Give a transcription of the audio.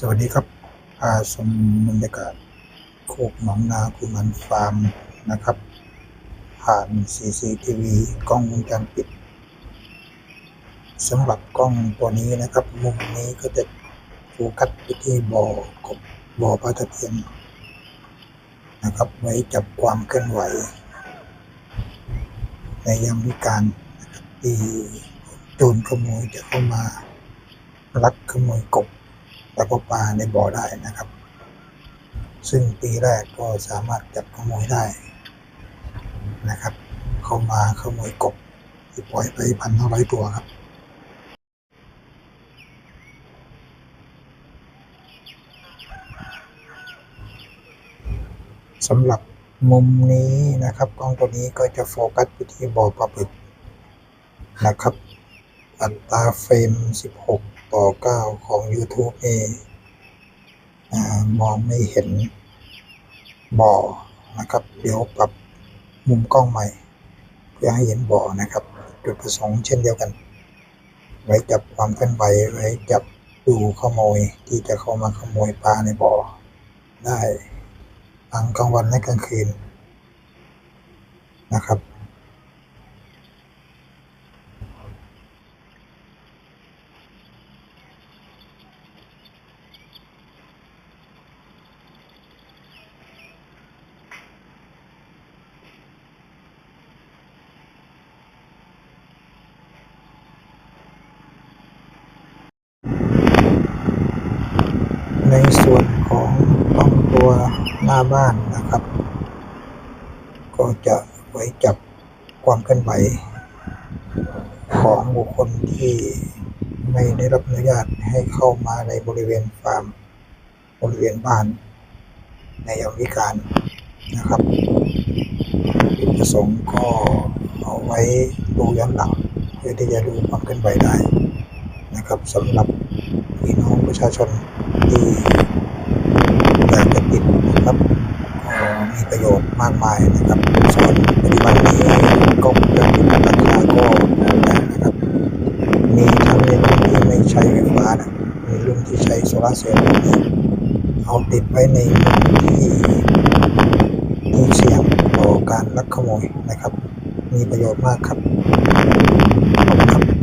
สวัสดีครับพาชมบรรยากาศโคกหนองนาคุมันฟาร์มนะครับ ผ่าน CCTV กล้องวงจรปิดสำหรับกล้องตัวนี้นะครับมุมนี้ก็จะโฟกัสไปที่บ่อกบบ่อปลาตะเพียนนะครับ ไว้จับความเคลื่อนไหว ในยามวิการที่โจรขโมยจะเข้ามาลักขโมยกบ แล้วก็ปลาในบ่อได้นะครับ ซึ่งปีแรกก็สามารถจับขโมยได้นะครับ เข้ามาขโมยกบที่ปล่อยไปพันห้าร้อยตัวครับสำหรับมุมนี้นะครับกล้องตัวนี้ก็จะโฟกัสไปที่บ่อปลาบึกนะครับ อัตราเฟรม 16 ต่อ9ของ YouTube นี่อ่ามองไม่เห็นบ่อนะครับ เดี๋ยวปรับมุมกล้องใหม่ เพื่อให้เห็นบ่อนะครับ จุดประสงค์เช่นเดียวกัน ไว้จับความเคลื่อนไหวไว้จับดูขโมยที่จะเข้ามาขโมยปลาในบ่อ ได้ทั้งกลางวันและกลางคืนนะครับ ในส่วนของต้องตัวหน้าบ้านนะครับ ก็จะไว้จับความเคลื่อนไหวของบุคคลที่ไม่ได้รับอนุญาตให้เข้ามาในบริเวณฟาร์มบริเวณบ้าน ในยามวิการนะครับจุดประสงค์ก็เอาไว้ดูย้อนหลังเพื่อที่จะดูความเคลื่อนไหวได้นะครับสำหรับ ประชาชนที่อยากจะติดนะครับมีประโยชน์มากมายนะครับ ส่วนปัจจุบันนี้ก็จะเป็นราคาก็แล้วแต่นะครับ มีทั้งในรุ่นที่ไม่ใช้ไฟฟ้านะมีรุ่นที่ใช้โซลาร์เซลล์เอาติดไว้ในมุมที่ที่เสี่ยงต่อการลักขโมยนะครับ มีประโยชน์มากครับขอบคุณครับ